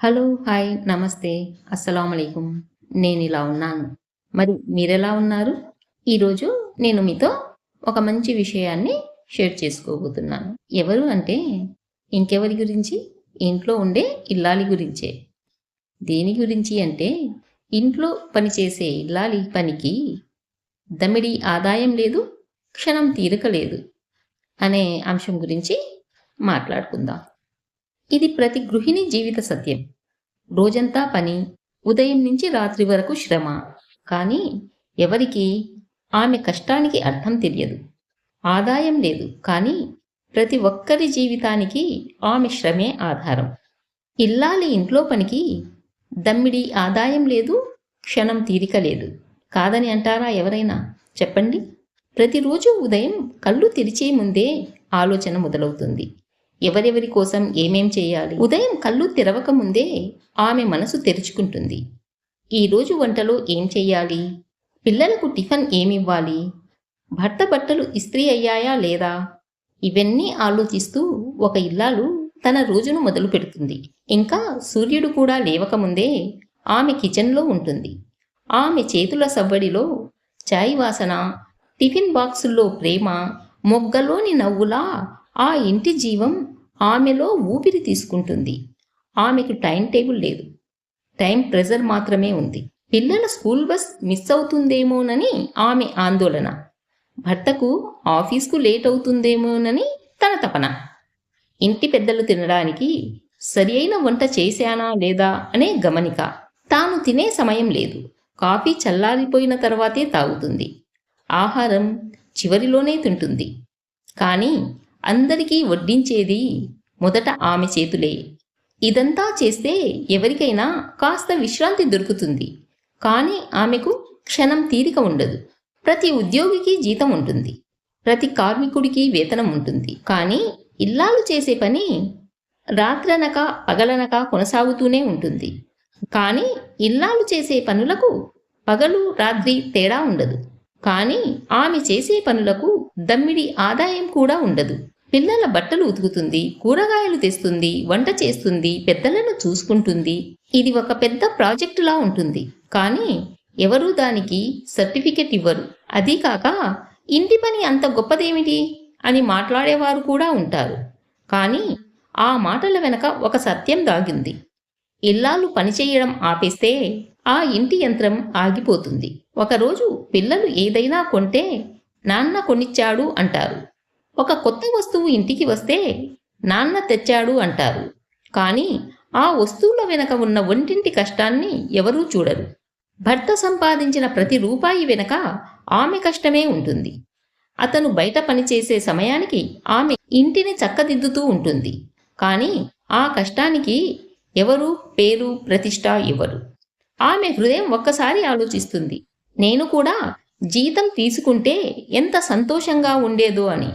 Hello hi నమస్తే అస్సలం అయికం నేను ఇలా ఉన్నాను. మరి మీరెలా ఉన్నారు? ఈరోజు నేను మీతో ఒక మంచి విషయాన్ని షేర్ చేసుకోబోతున్నాను. ఎవరు అంటే ఇంకెవరి గురించి? ఇంట్లో ఉండే ఇల్లాలి గురించే. దేని గురించి అంటే ఇంట్లో పనిచేసే ఇల్లాలి పనికి దమిడి ఆదాయం లేదు క్షణం తీరిక లేదు అనే అంశం గురించి మాట్లాడుకుందాం. ఇది ప్రతి గృహిణి జీవిత సత్యం. రోజంతా పని ఉదయం నుంచి రాత్రి వరకు శ్రమ. కానీ ఎవరికి ఆమె కష్టానికి అర్థం తెలియదు. ఆదాయం లేదు. కానీ ప్రతి ఒక్కరి జీవితానికి ఆమె శ్రమే ఆధారం. ఇల్లాలి ఇంట్లో పనికి దమ్మిడి ఆదాయం లేదు క్షణం తీరిక లేదు. కాదని అంటారా ఎవరైనా? చెప్పండి. ప్రతిరోజు ఉదయం కళ్ళు తెరిచే ముందే ఆలోచన మొదలవుతుంది. ఎవరెవరి కోసం ఏమేం చేయాలి? ఉదయం కళ్ళు తెరవక ముందే ఆమె మనసు తెరుచుకుంటుంది. ఈరోజు వంటలో ఏం చేయాలి? పిల్లలకు టిఫిన్ ఏమివ్వాలి భర్త బట్టలు ఇస్త్రీ అయ్యాయా లేదా? ఇవన్నీ ఆలోచిస్తూ ఒక ఇల్లాలు తన రోజును మొదలు పెడుతుంది. ఇంకా సూర్యుడు కూడా లేవకముందే ఆమె కిచెన్లో ఉంటుంది. ఆమె చేతుల సవ్వడిలో చాయ్ వాసన టిఫిన్ బాక్సుల్లో ప్రేమ మొగ్గలోని నవ్వులా ఆ ఇంటి జీవం ఆమెలో ఊపిరి తీసుకుంటుంది. ఆమెకు టైం టేబుల్ లేదు. టైం ప్రెజర్ మాత్రమే ఉంది. పిల్లల స్కూల్ బస్ మిస్ అవుతుందేమోనని ఆమె ఆందోళన. భర్తకు ఆఫీస్కు లేట్ అవుతుందేమోనని తన తపన. ఇంటి పెద్దలు తినడానికి సరి అయిన వంట చేశానా లేదా అనే గమనిక. తాను తినే సమయం లేదు. కాఫీ చల్లారిపోయిన తర్వాతే తాగుతుంది. ఆహారం చివరిలోనే తింటుంది. కానీ అందరికీ వడ్డించేది మొదట ఆమె చేతులే. ఇదంతా చేస్తే ఎవరికైనా కాస్త విశ్రాంతి దొరుకుతుంది. కానీ ఆమెకు క్షణం తీరిక ఉండదు. ప్రతి ఉద్యోగికి జీతం ఉంటుంది. ప్రతి కార్మికుడికి వేతనం ఉంటుంది. కానీ ఇల్లాలు చేసే పని రాత్రనక పగలనక కొనసాగుతూనే ఉంటుంది. కానీ ఇల్లాలు చేసే పనులకు పగలు రాత్రి తేడా ఉండదు. కానీ ఆమె చేసే పనులకు దమ్మిడి ఆదాయం కూడా ఉండదు. పిల్లల బట్టలు ఉతుకుతుంది కూరగాయలు తెస్తుంది వంట చేస్తుంది పెద్దలను చూసుకుంటుంది. ఇది ఒక పెద్ద ప్రాజెక్టులా ఉంటుంది. కానీ ఎవరూ దానికి సర్టిఫికెట్ ఇవ్వరు. అదీ కాక ఇంటి పని అంత గొప్పదేమిటి? అని మాట్లాడేవారు కూడా ఉంటారు. కానీ ఆ మాటల వెనక ఒక సత్యం దాగింది. ఇల్లాలు పనిచేయడం ఆపేస్తే ఆ ఇంటి యంత్రం ఆగిపోతుంది. ఒకరోజు పిల్లలు ఏదైనా కొంటే నాన్న కొనిచ్చాడు అంటారు. ఒక కొత్త వస్తువు ఇంటికి వస్తే నాన్న తెచ్చాడు అంటారు. కానీ ఆ వస్తువుల వెనక ఉన్న ఒంటింటి కష్టాన్ని ఎవరూ చూడరు. భర్త సంపాదించిన ప్రతి రూపాయి వెనక ఆమె కష్టమే ఉంటుంది. అతను బయట పనిచేసే సమయానికి ఆమె ఇంటిని చక్కదిద్దుతూ ఉంటుంది. కానీ ఆ కష్టానికి ఎవరు పేరు ప్రతిష్ట ఇవ్వరు ఆమె హృదయం ఒక్కసారి ఆలోచిస్తుంది. నేను కూడా జీతం తీసుకుంటే ఎంత సంతోషంగా ఉండేదో అని.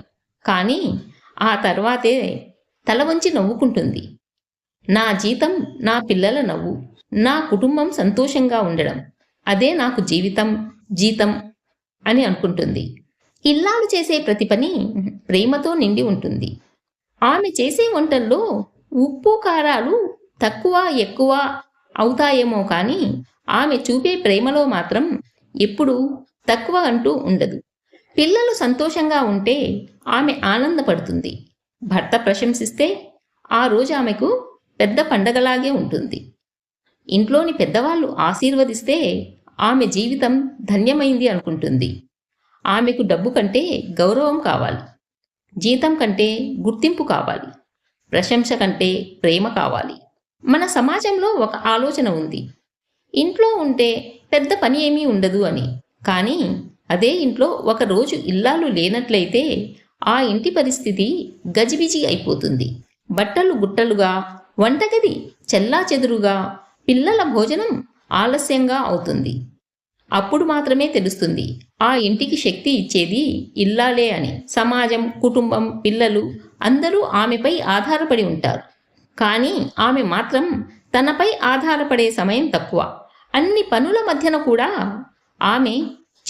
కానీ ఆ తర్వాతే తల వంచి నవ్వుకుంటుంది. నా జీతం నా పిల్లల నవ్వు నా కుటుంబం సంతోషంగా ఉండడం అదే నాకు జీవితం జీతం అని అనుకుంటుంది. ఇల్లాలు చేసే ప్రతి పని ప్రేమతో నిండి ఉంటుంది. ఆమె చేసే వంటల్లో ఉప్పు కారాలు తక్కువ ఎక్కువ అవుతాయేమో కానీ ఆమె చూపే ప్రేమలో మాత్రం ఎప్పుడూ తక్కువ అంటూ ఉండదు. పిల్లలు సంతోషంగా ఉంటే ఆమె ఆనందపడుతుంది. భర్త ప్రశంసిస్తే ఆ రోజు ఆమెకు పెద్ద పండగలాగే ఉంటుంది. ఇంట్లోని పెద్దవాళ్ళు ఆశీర్వదిస్తే ఆమె జీవితం ధన్యమైంది అనుకుంటుంది. ఆమెకు డబ్బు కంటే గౌరవం కావాలి. జీతం కంటే గుర్తింపు కావాలి. ప్రశంస కంటే ప్రేమ కావాలి. మన సమాజంలో ఒక ఆలోచన ఉంది. ఇంట్లో ఉంటే పెద్ద పని ఏమీ ఉండదు అని. కానీ అదే ఇంట్లో ఒక రోజు ఇల్లాలు లేనట్లయితే ఆ ఇంటి పరిస్థితి గజిబిజి అయిపోతుంది. బట్టలు గుట్టలుగా వంటగది చెల్లా చెదురుగా పిల్లల భోజనం ఆలస్యంగా అవుతుంది. అప్పుడు మాత్రమే తెలుస్తుంది ఆ ఇంటికి శక్తి ఇచ్చేది ఇల్లాలే అని. సమాజం కుటుంబం పిల్లలు అందరూ ఆమెపై ఆధారపడి ఉంటారు. కానీ ఆమె మాత్రం తనపై ఆధారపడే సమయం తక్కువ. అన్ని పనుల మధ్యన కూడా ఆమె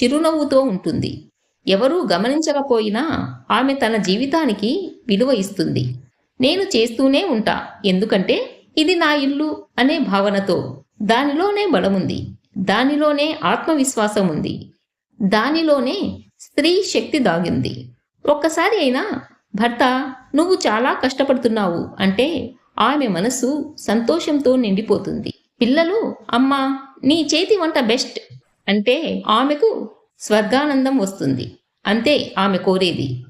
చిరునవ్వుతో ఉంటుంది. ఎవరూ గమనించకపోయినా ఆమె తన జీవితానికి విలువ ఇస్తుంది. నేను చేస్తూనే ఉంటా ఎందుకంటే ఇది నా ఇల్లు అనే భావనతో. దానిలోనే బలముంది. దానిలోనే ఆత్మవిశ్వాసం ఉంది. దానిలోనే స్త్రీ శక్తి దాగింది. ఒక్కసారి అయినా భర్త నువ్వు చాలా కష్టపడుతున్నావు అంటే ఆమె మనసు సంతోషంతో నిండిపోతుంది. పిల్లలు అమ్మా నీ చేతి వంట బెస్ట్ అంటే ఆమెకు స్వర్గానందం వస్తుంది. అంతే ఆమె కోరేది.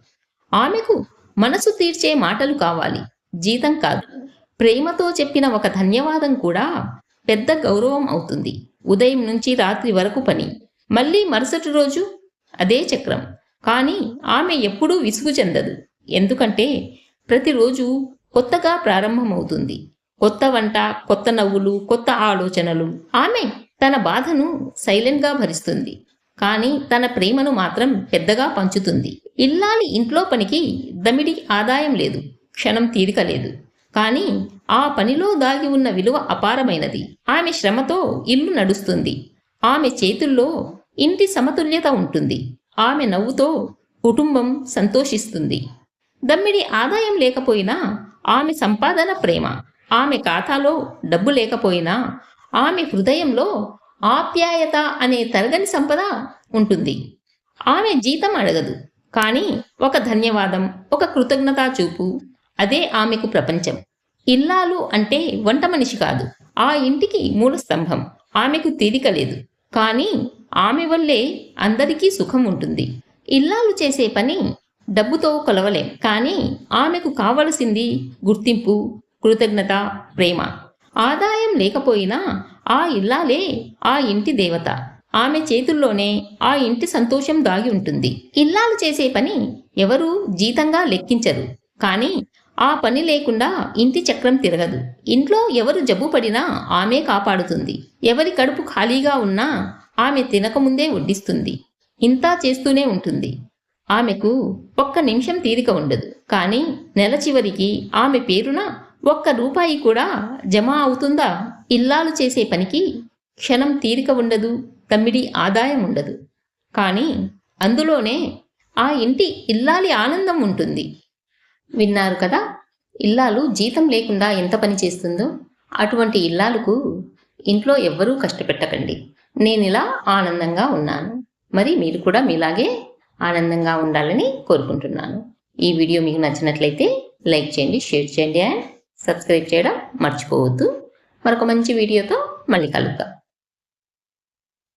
ఆమెకు మనసు తీర్చే మాటలు కావాలి. జీతం కాదు. ప్రేమతో చెప్పిన ఒక ధన్యవాదం కూడా పెద్ద గౌరవం అవుతుంది. ఉదయం నుంచి రాత్రి వరకు పని. మళ్ళీ మరుసటి రోజు అదే చక్రం. కానీ ఆమె ఎప్పుడూ విసుగు చెందదు. ఎందుకంటే ప్రతిరోజు కొత్తగా ప్రారంభమవుతుంది. కొత్త వంట కొత్త నవ్వులు కొత్త ఆలోచనలు. ఆమె తన బాధను సైలెంట్గా భరిస్తుంది. కానీ తన ప్రేమను మాత్రం పెద్దగా పంచుతుంది. ఇల్లాలి ఇంట్లో పనికి దమిడి ఆదాయం లేదు. క్షణం తీరిక లేదు. కానీ ఆ పనిలో దాగి ఉన్న విలువ అపారమైనది. ఆమె శ్రమతో ఇల్లు నడుస్తుంది. ఆమె చేతుల్లో ఇంటి సమతుల్యత ఉంటుంది. ఆమె నవ్వుతో కుటుంబం సంతోషిస్తుంది. దమ్మిడి ఆదాయం లేకపోయినా ఆమె సంపాదన ప్రేమ. ఆమె ఖాతాలో డబ్బు లేకపోయినా ఆమె హృదయంలో ఆప్యాయత అనే తరగని సంపద ఉంటుంది. ఆమె జీతం అడగదు కానీ ఒక ధన్యవాదం ఒక కృతజ్ఞతా చూపు అదే ఆమెకు ప్రపంచం. ఇల్లాలు అంటే వంట మనిషి కాదు ఆ ఇంటికి మూల స్తంభం ఆమెకు తీరిక లేదు కానీ ఆమె వల్లే అందరికీ సుఖం ఉంటుంది. ఇల్లాలు చేసే పని డబ్బుతో కొలవలేం కానీ ఆమెకు కావలసింది గుర్తింపు కృతజ్ఞత ప్రేమ. ఆదాయం లేకపోయినా ఆ ఇల్లాలే ఆ ఇంటి దేవత. ఆమె చేతుల్లోనే ఆ ఇంటి సంతోషం దాగి ఉంటుంది. ఇల్లాలు చేసే పని ఎవరూ జీతంగా లెక్కించరు. కానీ ఆ పని లేకుండా ఇంటి చక్రం తిరగదు. ఇంట్లో ఎవరు జబ్బు పడినా ఆమె కాపాడుతుంది. ఎవరి కడుపు ఖాళీగా ఉన్నా ఆమె తినకముందే వడ్డిస్తుంది. ఇంతా చేస్తూనే ఉంటుంది. ఆమెకు ఒక్క నిమిషం తీరిక ఉండదు. కానీ నెల చివరికి ఆమె పేరున ఒక్క రూపాయి కూడా జమ అవుతుందా? ఇల్లాలు చేసే పనికి క్షణం తీరిక ఉండదు తమ్మిడి ఆదాయం ఉండదు. కానీ అందులోనే ఆ ఇంటి ఇల్లాలి ఆనందం ఉంటుంది. విన్నారు కదా? ఇల్లాలు జీతం లేకుండా ఎంత పని చేస్తుందో? అటువంటి ఇల్లాలకు ఇంట్లో ఎవ్వరూ కష్టపెట్టకండి. నేను ఇలా ఆనందంగా ఉన్నాను. మరి మీరు కూడా మీలాగే ఆనందంగా ఉండాలని కోరుకుంటున్నాను. ఈ వీడియో మీకు నచ్చినట్లయితే లైక్ చేయండి షేర్ చేయండి అండ్ సబ్స్క్రైబ్ చేయడం మర్చిపోవద్దు. మరొక మంచి వీడియోతో మళ్ళీ కలుద్దాం.